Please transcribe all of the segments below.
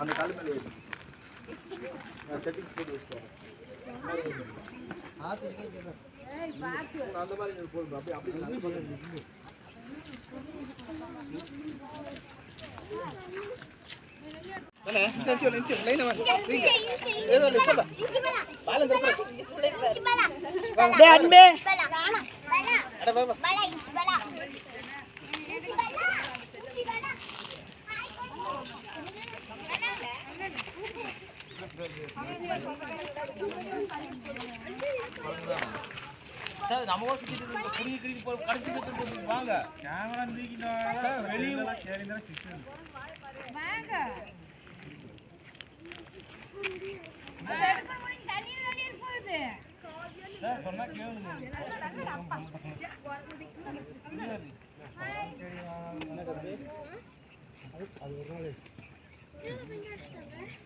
அந்த காலு மேலே ஏறு. நான் settings போட்டு வச்சுக்கோங்க. அந்த மாதிரி நீங்க போடுங்க. அப்படியே அப்படியே அந்த சரி, சரி, சரி, line ஆ வாங்க. சீங்க. ஏதோ இல்லை, சொல்ல. வாழை இந்த பக்கம். டே அன்பே அட, வா, வா. சார், நம்ம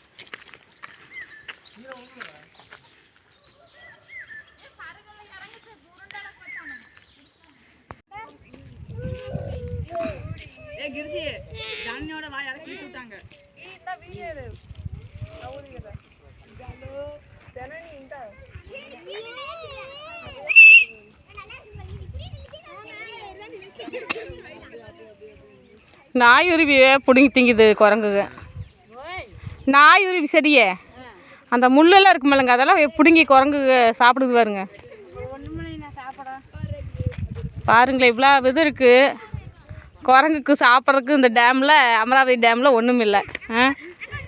ஏ கிரிசி ஜானியோட வாய் இறக்கி விட்டாங்க. நாயுருவியை பிடுங்கி திங்குது குரங்குங்க நாயுருவி செடியே. அந்த முள்ளெல்லாம் இருக்குமில்லங்க அதெல்லாம் பிடுங்கி குரங்கு சாப்பிடுது பாருங்க. பாருங்களேன் இவ்வளோ இது இருக்குது குரங்குக்கு சாப்பிட்றதுக்கு இந்த டேமில் அமராவதி டேமில் ஒன்றும் இல்லை ஆ?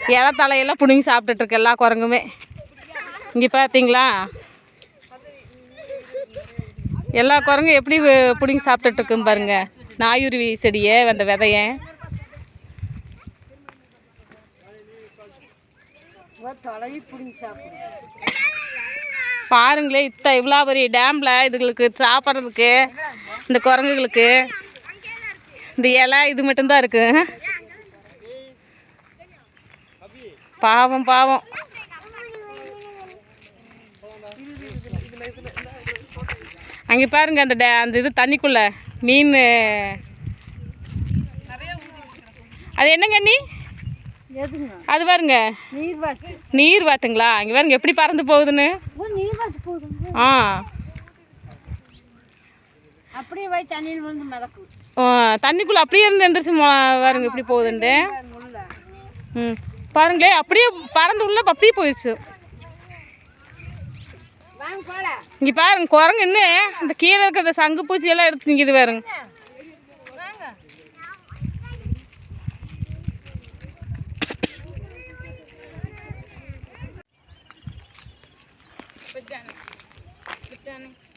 இலை தலையெல்லாம் பிடுங்கி சாப்பிட்டுட்ருக்கு எல்லா குரங்குமே. இங்கே பார்த்தீங்களா எல்லா குரங்கும் எப்படி பிடுங்கி சாப்பிட்டுட்ருக்குன்னு பாருங்க. நாயுருவி செடியை அந்த விதைய. தொலைவி பாருங்களேன் இத்த இவ்வளோ பெரிய டேமில் இதுகளுக்கு சாப்பிட்றதுக்கு இந்த குரங்குகளுக்கு. இந்த இலை இது மட்டும்தான் இருக்கு. பாவம் பாவம். அங்கே பாருங்க அந்த டே அந்த இது தண்ணிக்குள்ள மீன். அது என்னங்க எதுங்க? அது பாருங்க. நீர் வாத்துங்களா? அங்கே பாருங்க எப்படி பறந்து போகுதுன்னு. ஆ. அப்படியே போய் தண்ணியில் விழுந்து மிதக்கும். தண்ணிக்குள்ளே அப்படியே இருந்து எந்திரிச்சு மொ பாருங்க எப்படி போகுதுன்ட்டு. ம் பாருங்களே அப்படியே பறந்து உள்ள அப்படியே போயிடுச்சு இங்கே பாருங்க குரங்கு இன்னும் இந்த கீழே இருக்கிற சங்கு பூச்சி எல்லாம் எடுத்து நிற்கிது பாருங்க. you.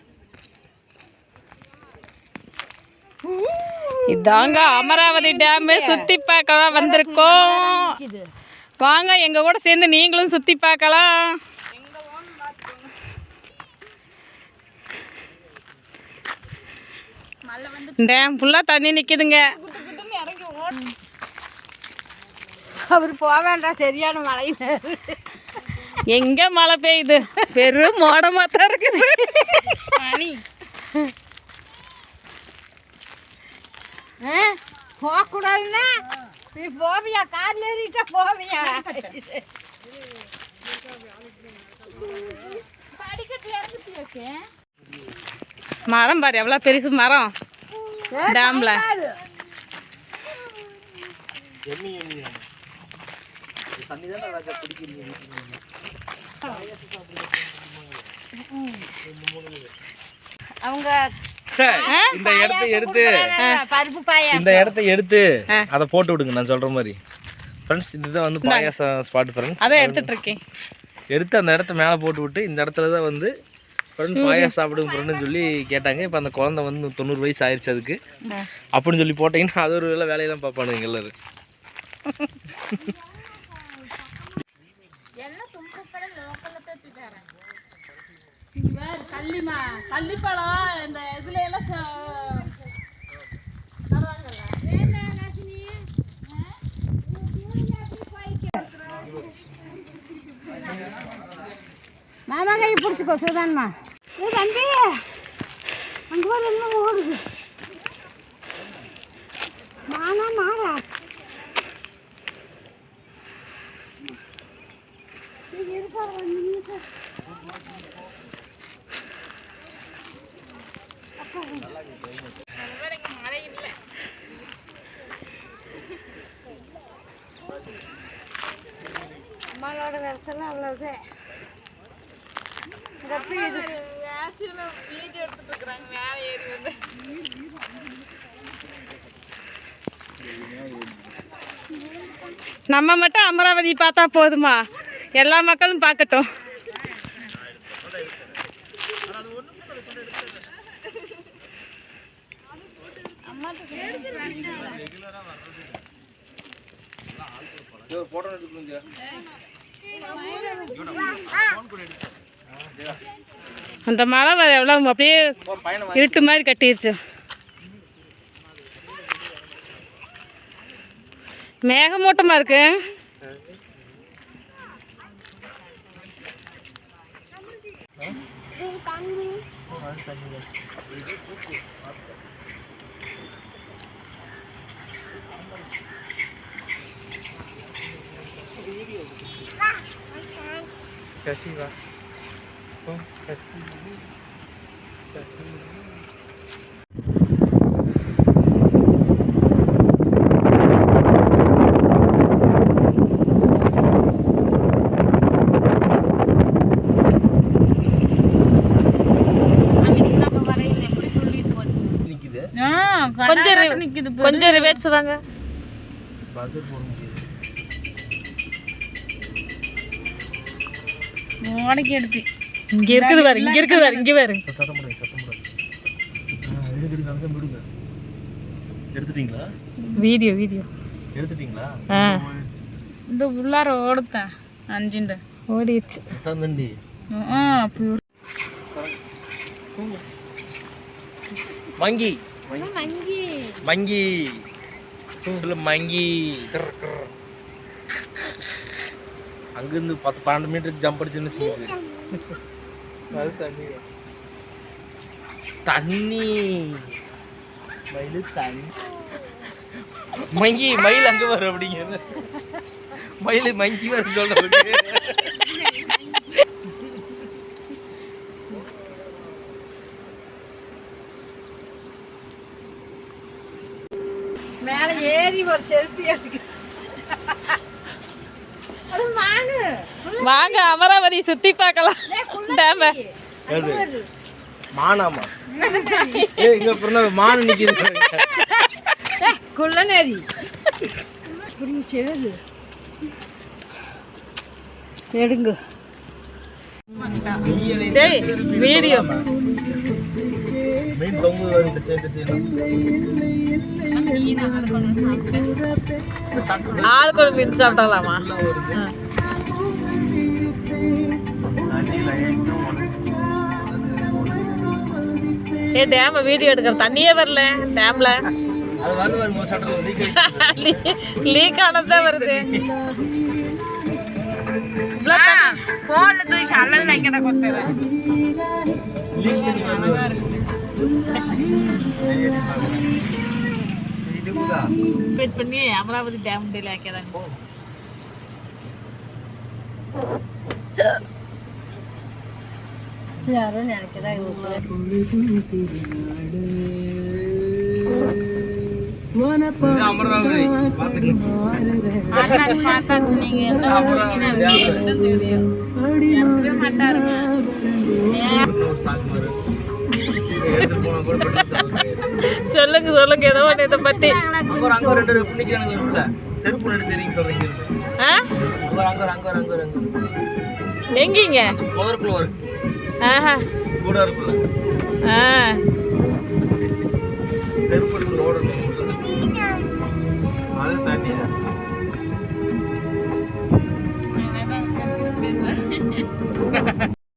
இதாங்க அமராவதி டேமு. சுற்றி பார்க்கலாம் வந்திருக்கோம். வாங்க எங்கள் கூட சேர்ந்து நீங்களும் சுற்றி பார்க்கலாம். டேம் ஃபுல்லாக தண்ணி நிற்கிதுங்க அவர் போக வேண்டாம் சரியான மழையில். எங்கே மழை பெய்யுது? பெரும் மோடமாக தான் இருக்குது போகக்கூடாதுன்னா நீ போவியா? காரில் ஏறிட்டா போவியா? மரம் பாரு எவ்வளோ பெருசு மரம். டேமில். அவங்க இந்த இடத்த எடுத்து இந்த இடத்த எடுத்து அதை போட்டு விடுங்க நான் சொல்ற மாதிரி. ஃப்ரெண்ட்ஸ் இதுதான் வந்து பாயாசம் ஸ்பாட் ஃப்ரெண்ட்ஸ் அதான் எடுத்துட்டு இருக்கேன். எடுத்து அந்த இடத்த மேலே போட்டு விட்டு இந்த இடத்துல தான் வந்து ஃப்ரெண்ட் பாயாசம் சாப்பிடுங்க ஃப்ரெண்டுன்னு சொல்லி கேட்டாங்க. இப்போ அந்த குழந்தை வந்து தொண்ணூறு வயசு ஆயிடுச்சு அதுக்கு. அப்படின்னு சொல்லி போட்டிங்கன்னா அது ஒரு வேலை வேலையெல்லாம் பார்ப்பானுங்க எல்லாரும். கள்ளிமா கள்ளிப்பழம் இந்த இதுல எல்லாம் மாமா கை பிடிச்சிக்கோ சுதான்மா. தம்பி அங்கே ஓடுது அம்மாவோட வருஷம்லாம் அவ்வளோதான் இந்த இது. நம்ம மட்டும் அமராவதி பார்த்தா போதுமா? எல்லா மக்களும் பார்க்கட்டும். அந்த மலை வேற எவ்வளோ அப்படியே இருட்டு மாதிரி கட்டிருச்சு. மேகமூட்டமாக இருக்கு. தண்ணி. வா ஓ கசி நிக்குது. கொஞ்சம் கொஞ்சம் ரிவேட்ஸ் வாங்க. பஸ்ஸர் போட முடியாது. ஓடைக்கு எடுத்து. இங்க இருக்குது பாரு இங்க இருக்குது பாரு இங்க பாரு. சத்தம் போடுங்க சத்தம் போடுங்க. ஆ எடுத்துட்டீங்களா? Video video. எடுத்துட்டீங்களா? ஆ. இந்த உள்ளார ஓடுத்தேன் அஞ்சுண்டு. ஓடிடுச்சு. எட்டாம் தண்டி அப்படி மங்கி. மங்கி. மங்கி. சொல்லு மங்கி. கர் கர். அங்கேருந்து பத்து பன்னெண்டு மீட்டருக்கு ஜம்ப் அடிச்சுன்னு வச்சுக்கோங்க. அது தண்ணி. தண்ணி. மயில் தண்ணி. மங்கி மயில் அங்கே வரும் அப்படிங்கிறது. மயில் மங்கி வரும் சொல்றது மேலே ஏறி ஒரு செல்ஃபி மானு வாங்க. அமராவதி சுத்தி பார்க்கலாம். டேம மானாமா இங்க பிறந்த மான் நிக்குது குள்ளநேரி. இப்படி செவுது எடுங்க. டேய் வீடியோ. மீன் தொங்கு ஆளுக்கு ஒரு மீன் சாப்பிடலாமா ஏ டேம வீடியோ எடுக்கிற தண்ணியே வரல டேம்ல லீக் லீக் ஆனதுதான் வருது. ஃபோன்ல தூக்கி கல்லல் வைக்கிற கொத்துற வெயிட் பண்ணி அமராவதி டேம் டேல ஆக்கிறாங்க யாரும் நினைக்கிறா சொல்லுங்க சொல்லுங்க ஏதோ ஒன்று இதை அங்க எங்கீங்க? ஆஹா. ஆ. செருப்பு ஓடணும் அது தண்ணி